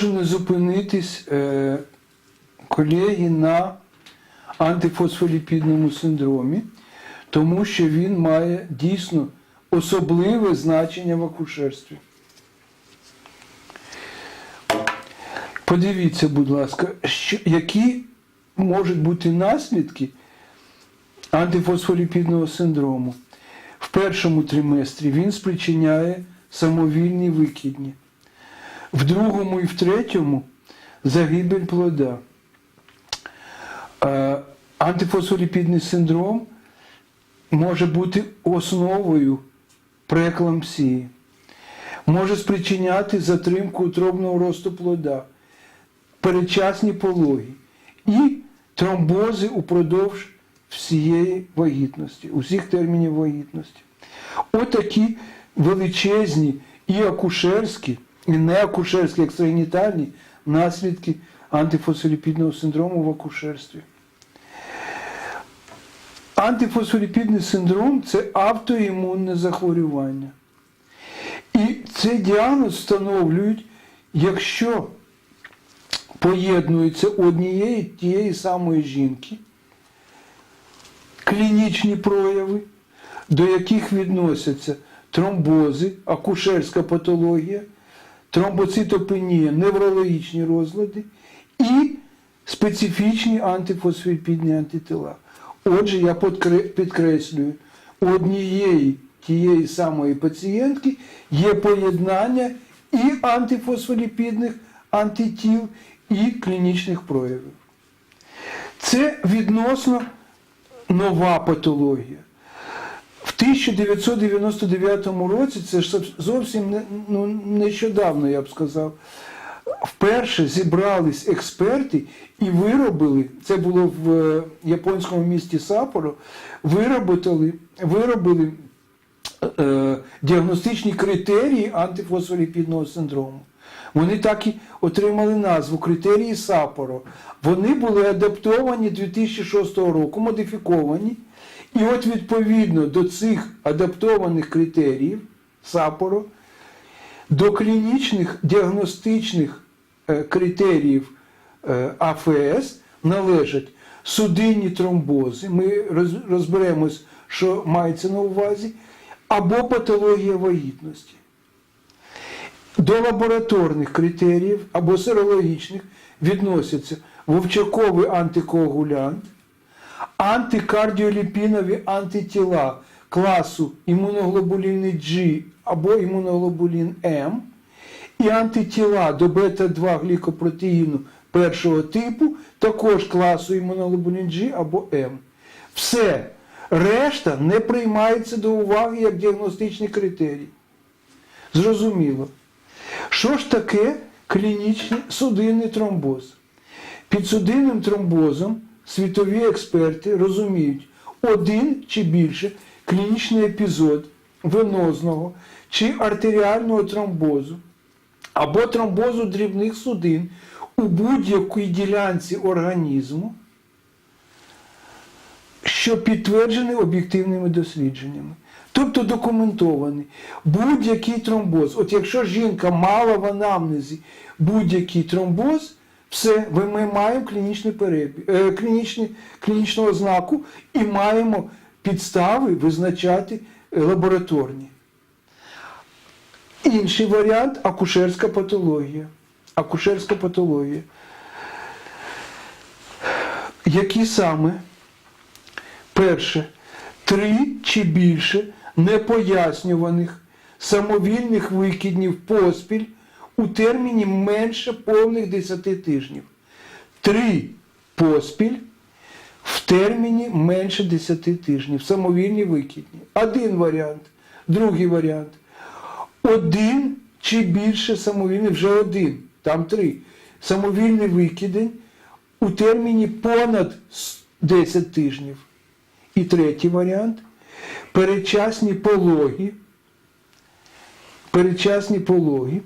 можу не зупинитись, е, колеги, на антифосфоліпідному синдромі, тому що він має дійсно особливе значення в акушерстві. Подивіться, будь ласка, що, які можуть бути наслідки антифосфоліпідного синдрому. В першому триместрі він спричиняє самовільні викидні. В другому і в третьому загибель плода. Е, Антифосфоліпідний синдром може бути основою прееклампсії, може спричиняти затримку утробного росту плода, передчасні пологи і тромбози упродовж всієї вагітності, усіх термінів вагітності. Отакі величезні і акушерські, і неакушерські, екстрагенітальні наслідки антифосфоліпідного синдрому в акушерстві. Антифосфоліпідний синдром це автоімунне захворювання. І цей діагноз встановлюють, якщо поєднуються однієї тієї самої жінки клінічні прояви, до яких відносяться тромбози, акушерська патологія, тромбоцитопенія, неврологічні розлади і специфічні антифосфоліпідні антитила. Отже, я підкреслюю, у однієї тієї самої пацієнтки є поєднання і антифосфоліпідних антитіл, і клінічних проявів. Це відносно нова патологія. В 1999 році, це ж зовсім не, ну, нещодавно, я б сказав, вперше зібрались експерти і виробили, це було в е, японському місті Сапоро, виробили, виробили е, діагностичні критерії антифосфоліпідного синдрому. Вони так і отримали назву критерії Сапоро. Вони були адаптовані 2006 року, модифіковані. І от відповідно до цих адаптованих критеріїв Сапоро, до клінічних діагностичних е, критеріїв е, АФС належать судинні тромбози. Ми роз- розберемось, що мається на увазі, або патологія вагітності. До лабораторних критеріїв або серологічних відносяться вовчаковий антикоагулянт, антикардіоліпінові антитіла класу імуноглобуліни G або імуноглобулін М, і антитіла до бета-2 глікопротеїну першого типу, також класу імуноглобулін G або М. Все. Решта не приймається до уваги як діагностичні критерії. Зрозуміло. Що ж таке клінічний судинний тромбоз? Під судинним тромбозом світові експерти розуміють один чи більше клінічний епізод венозного чи артеріального тромбозу або тромбозу дрібних судин у будь-якій ділянці організму, що підтверджений об'єктивними дослідженнями. Тобто документований будь-який тромбоз. От якщо жінка мала в анамнезі будь-який тромбоз, все, ми маємо клінічний перебіг, е, клінічний, клінічну ознаку і маємо підстави визначати е, лабораторні. Інший варіант акушерська патологія. Акушерська патологія. Які саме? Перше, три чи більше непояснюваних самовільних викиднів поспіль у терміні менше повних 10 тижнів. Три поспіль в терміні менше 10 тижнів. Самовільні викидні. Один варіант. Другий варіант. Один чи більше самовільний, вже один, там три. Самовільний викидень у терміні понад 10 тижнів. І третій варіант передчасні пологи, передчасні пологи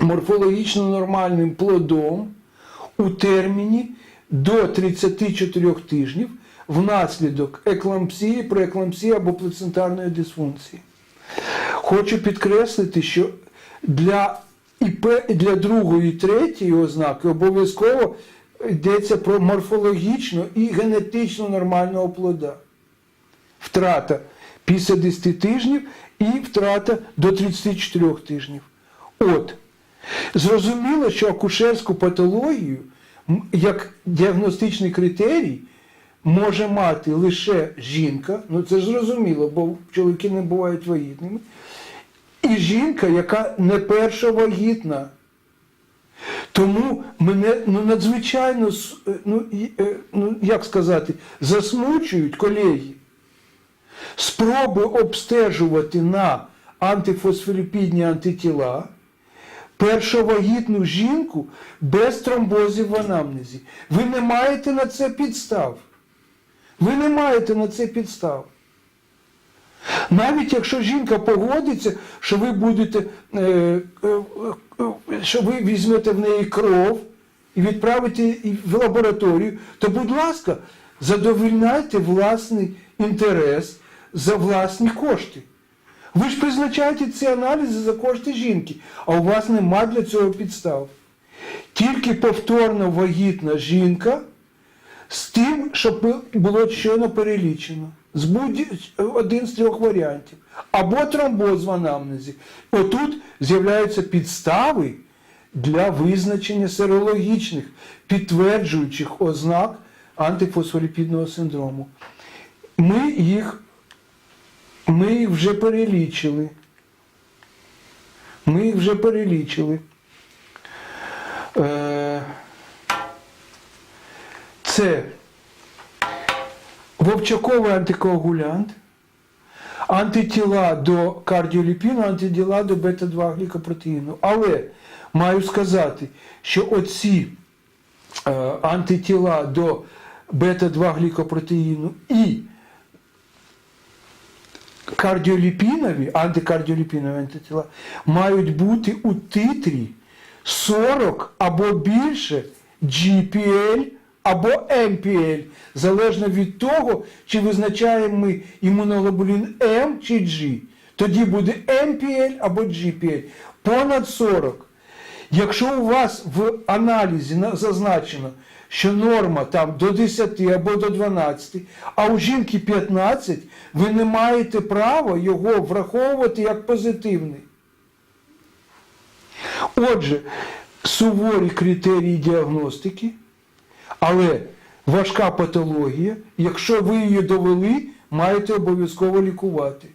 морфологічно нормальним плодом у терміні до 34 тижнів внаслідок еклампсії, прееклампсії або плацентарної дисфункції. Хочу підкреслити, що для І пе- для другої, третьої ознаки обов'язково йдеться про морфологічно і генетично нормального плода. Втрата після 10 тижнів і втрата до 34 тижнів. От. Зрозуміло, що акушерську патологію як діагностичний критерій може мати лише жінка, ну це зрозуміло, бо чоловіки не бувають вагітними, і жінка, яка не перша вагітна. Тому мене ну, надзвичайно, е, ну, е, ну, як сказати, засмучують колеги спроби обстежувати на антифосфоліпідні антитіла першовагітну жінку без тромбозів в анамнезі. Ви не маєте на це підстав. Ви не маєте на це підстав. Навіть якщо жінка погодиться, що ви будете, е, е, е, що ви візьмете в неї кров і відправите в лабораторію, то, будь ласка, задовольняйте власний інтерес за власні кошти. Ви ж призначаєте ці аналізи за кошти жінки, а у вас нема для цього підстав. Тільки повторно вагітна жінка з тим, щоб було щойно перелічено. З будь один з трьох варіантів. Або тромбоз в анамнезі. Отут з'являються підстави для визначення серологічних, підтверджуючих ознак антифосфоліпідного синдрому. Ми їх, ми їх вже перелічили. Ми їх вже перелічили. Е, Це вовчаковий антикоагулянт, антитіла до кардіоліпіну, антитіла до бета-2 глікопротеїну. Але маю сказати, що оці е, антитіла до бета-2 глікопротеїну і кардіоліпінові, антикардіоліпінові антитіла мають бути у титрі 40 або більше GPL або MPL, залежно від того, чи визначаємо ми імуноглобулін М чи G. Тоді буде MPL або GPL. Понад 40. Якщо у вас в аналізі зазначено, що норма там до 10 або до 12, а у жінки 15, ви не маєте права його враховувати як позитивний. Отже, суворі критерії діагностики, але важка патологія, якщо ви її довели, маєте обов'язково лікувати.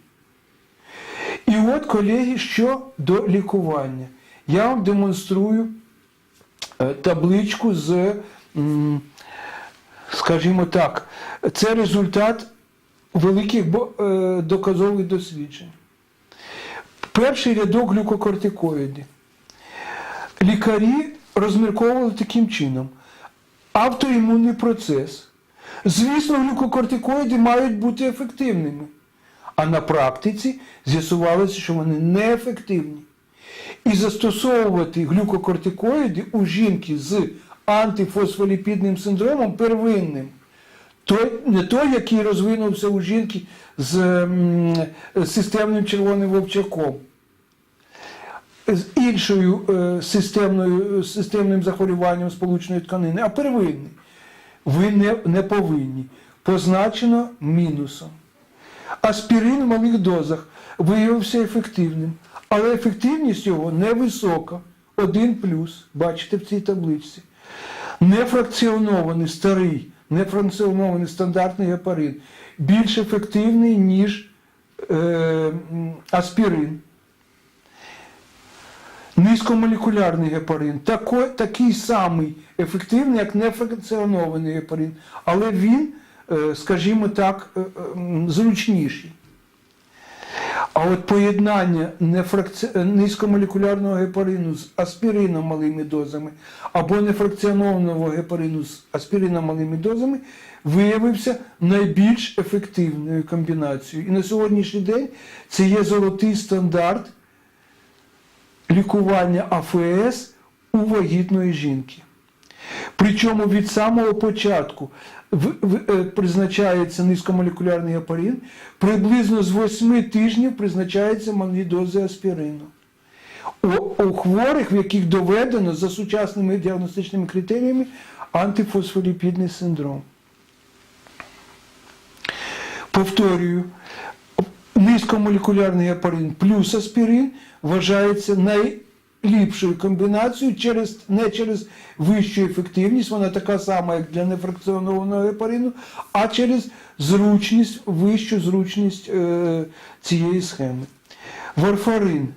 І от, колеги, що до лікування. Я вам демонструю е, табличку з, скажімо так, це результат великих е, доказових досліджень. Перший рядок глюкокортикоїди. Лікарі розмірковували таким чином. Автоімунний процес. Звісно, глюкокортикоїди мають бути ефективними. А на практиці з'ясувалося, що вони неефективні. І застосовувати глюкокортикоїди у жінки з антифосфоліпідним синдромом первинним. Той, не той, який розвинувся у жінки з м, системним червоним вовчаком, з іншою е, системною, системним захворюванням сполучної тканини, а первинний. Ви не, не повинні. Позначено мінусом. Аспірин в малих дозах виявився ефективним, але ефективність його невисока. Один плюс, бачите в цій табличці. Нефракціонований старий, нефракціонований стандартний гепарин більш ефективний, ніж е, аспірин. Низькомолекулярний гепарин тако, такий самий ефективний, як нефракціонований гепарин, але він, е, скажімо так, е, е, зручніший. А от поєднання нефракці... низькомолекулярного гепарину з аспірином малими дозами або нефракціонованого гепарину з аспірином малими дозами виявився найбільш ефективною комбінацією. І на сьогоднішній день це є золотий стандарт лікування АФС у вагітної жінки. Причому від самого початку призначається низькомолекулярний гепарин, приблизно з 8 тижнів призначається малі дози аспірину. у, у хворих, в яких доведено за сучасними діагностичними критеріями антифосфоліпідний синдром. Повторюю, низькомолекулярний апарин плюс аспірин вважається найліпшою комбінацією через, не через вищу ефективність, вона така сама, як для нефракціонованого гепарину, а через зручність, вищу зручність е, цієї схеми. Варфарин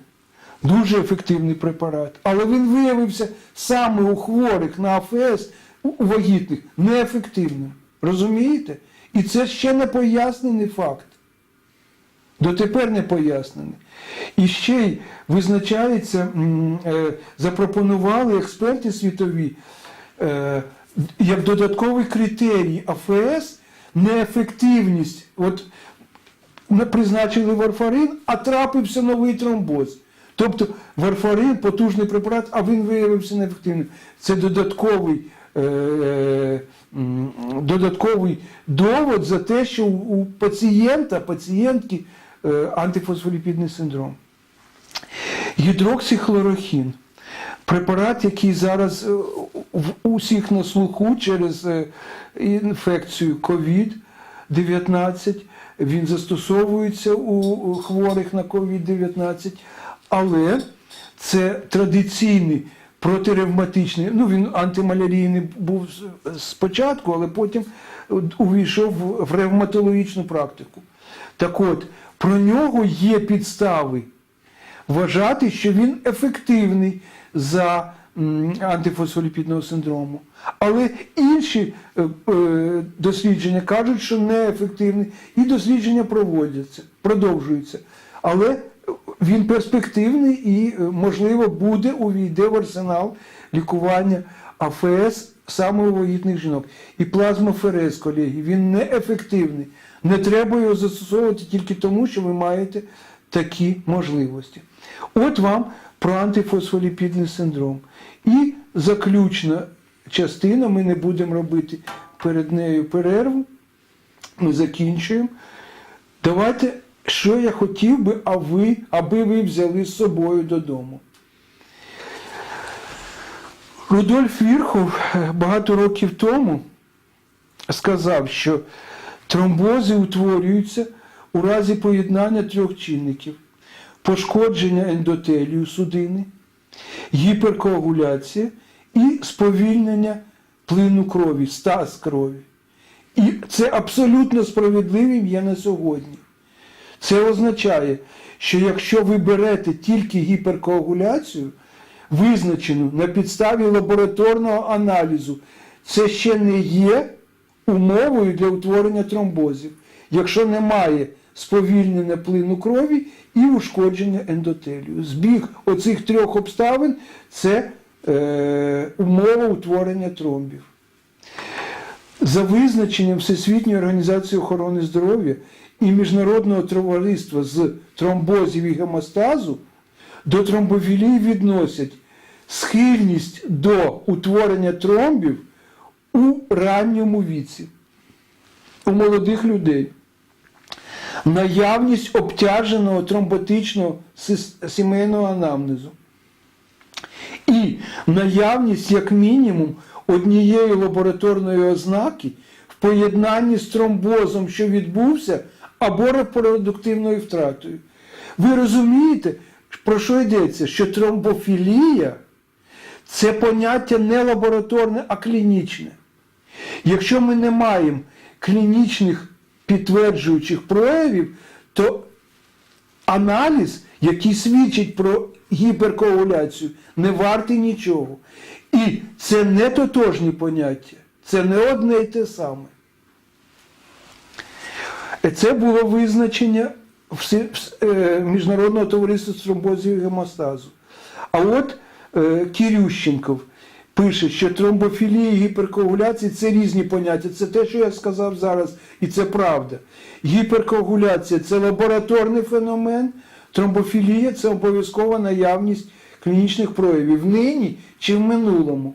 дуже ефективний препарат, але він виявився саме у хворих на АФС, у вагітних, неефективним. Розумієте? І це ще не пояснений факт. Дотепер не пояснений. І ще й визначається, е, запропонували експерти світові е, як додатковий критерій АФС неефективність. От призначили варфарин, а трапився новий тромбоз. Тобто варфарин потужний препарат, а він виявився неефективним. Це додатковий, е, додатковий довод за те, що у, пацієнта, пацієнтки антифосфоліпідний синдром. Гідроксихлорохін. Препарат, який зараз е, в усіх на слуху через е, інфекцію COVID-19, він застосовується у хворих на COVID-19, але це традиційний протиревматичний, ну він антималярійний був спочатку, але потім увійшов в ревматологічну практику. Так от, про нього є підстави вважати, що він ефективний за антифосфоліпідного синдрому. Але інші е, е, дослідження кажуть, що неефективний, і дослідження проводяться, продовжуються. Але він перспективний і, е, можливо, буде увійде в арсенал лікування АФС саме жінок. І плазмоферез, колеги, він неефективний. Не треба його застосовувати тільки тому, що ви маєте такі можливості. От вам про антифосфоліпідний синдром. І заключна частина, ми не будемо робити перед нею перерву. Ми закінчуємо. Давайте, що я хотів би, а ви, аби ви взяли з собою додому. Рудольф Вірхов е, багато років тому сказав, що тромбози утворюються у разі поєднання трьох чинників: пошкодження ендотелію судини, гіперкоагуляція і сповільнення плину крові, стаз крові. І це абсолютно справедливим є на сьогодні. Це означає, що якщо ви берете тільки гіперкоагуляцію, визначену на підставі лабораторного аналізу, це ще не є умовою для утворення тромбозів, якщо немає сповільнення плину крові і ушкодження ендотелію. Збіг оцих трьох обставин це е, умова утворення тромбів. За визначенням Всесвітньої організації охорони здоров'я і Міжнародного товариства з тромбозів і гемостазу до тромбофілії відносять схильність до утворення тромбів у ранньому віці, у молодих людей, наявність обтяженого тромботичного сімейного анамнезу і наявність як мінімум однієї лабораторної ознаки в поєднанні з тромбозом, що відбувся, або репродуктивною втратою. Ви розумієте, про що йдеться? Що тромбофілія це поняття не лабораторне, а клінічне. Якщо ми не маємо клінічних підтверджуючих проявів, то аналіз, який свідчить про гіперкоагуляцію, не вартий нічого. І це не тотожні поняття, це не одне і те саме. Це було визначення е, Міжнародного товариства з тромбозів і гемостазу. А от е, Кірющенков пише, що тромбофілія і гіперкоагуляція це різні поняття. Це те, що я сказав зараз, і це правда. Гіперкоагуляція це лабораторний феномен, тромбофілія це обов'язкова наявність клінічних проявів нині чи в минулому.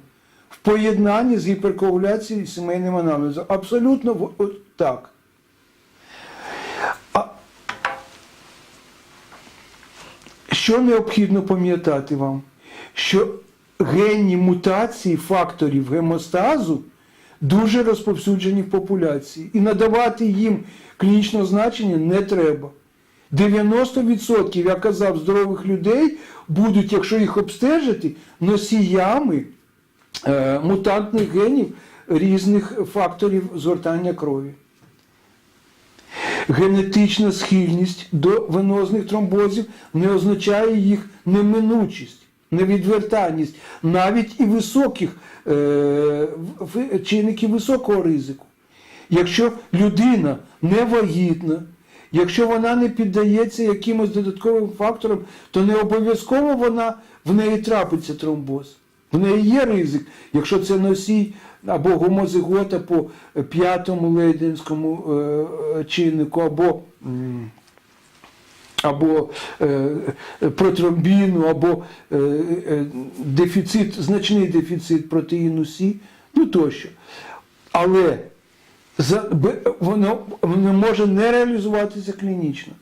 В поєднанні з гіперкоагуляцією і сімейним аналізом. Абсолютно так. А що необхідно пам'ятати вам? Що генні мутації факторів гемостазу дуже розповсюджені в популяції. І надавати їм клінічного значення не треба. 90%, я казав, здорових людей будуть, якщо їх обстежити, носіями е, мутантних генів різних факторів згортання крові. Генетична схильність до венозних тромбозів не означає їх неминучість, невідвертальність, навіть і високих е, чинників високого ризику. Якщо людина не вагітна, якщо вона не піддається якимось додатковим факторам, то не обов'язково вона в неї трапиться тромбоз. В неї є ризик, якщо це носій або гомозигота по п'ятому лейденському е, е, чиннику, або, або е, протромбіну, або е, е, дефіцит, значний дефіцит протеїну С, ну тощо. Але за, воно, воно може не реалізуватися клінічно.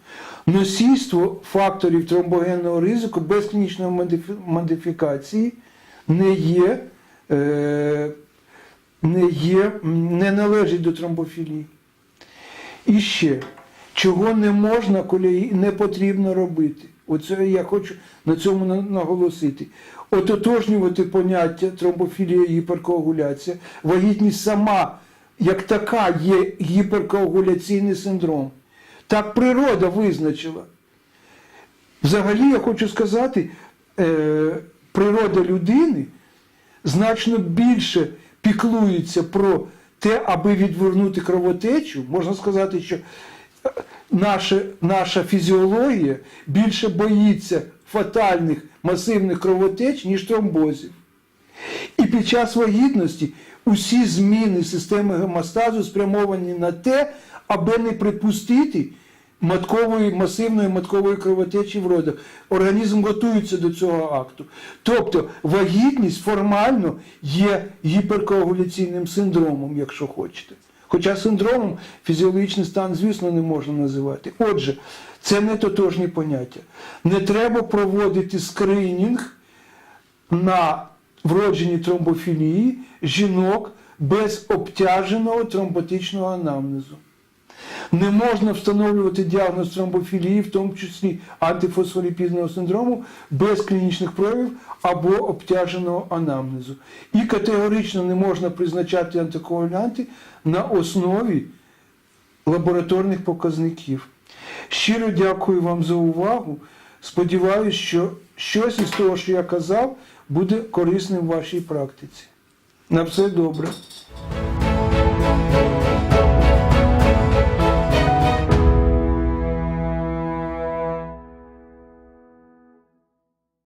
Носійство факторів тромбогенного ризику без клінічної модифікації не є, е, не є, не належить до тромбофілії. І ще, чого не можна, коли не потрібно робити. Оце я хочу на цьому наголосити. Ототожнювати поняття тромбофілія і гіперкоагуляція. Вагітність сама, як така, є гіперкоагуляційний синдром. Так природа визначила. Взагалі, я хочу сказати, е, природа людини значно більше піклується про те, аби відвернути кровотечу. Можна сказати, що е, наша, наша фізіологія більше боїться фатальних масивних кровотеч, ніж тромбозів. І під час вагітності усі зміни системи гемостазу спрямовані на те, аби не припустити маткової, масивної маткової кровотечі в родах. Організм готується до цього акту. Тобто вагітність формально є гіперкоагуляційним синдромом, якщо хочете. Хоча синдромом фізіологічний стан, звісно, не можна називати. Отже, це не тотожні поняття. Не треба проводити скринінг на вродженій тромбофілії жінок без обтяженого тромботичного анамнезу. Не можна встановлювати діагноз тромбофілії, в тому числі антифосфоліпідного синдрому, без клінічних проявів або обтяженого анамнезу. І категорично не можна призначати антикоагулянти на основі лабораторних показників. Щиро дякую вам за увагу. Сподіваюсь, що щось із того, що я казав, буде корисним в вашій практиці. На все добре.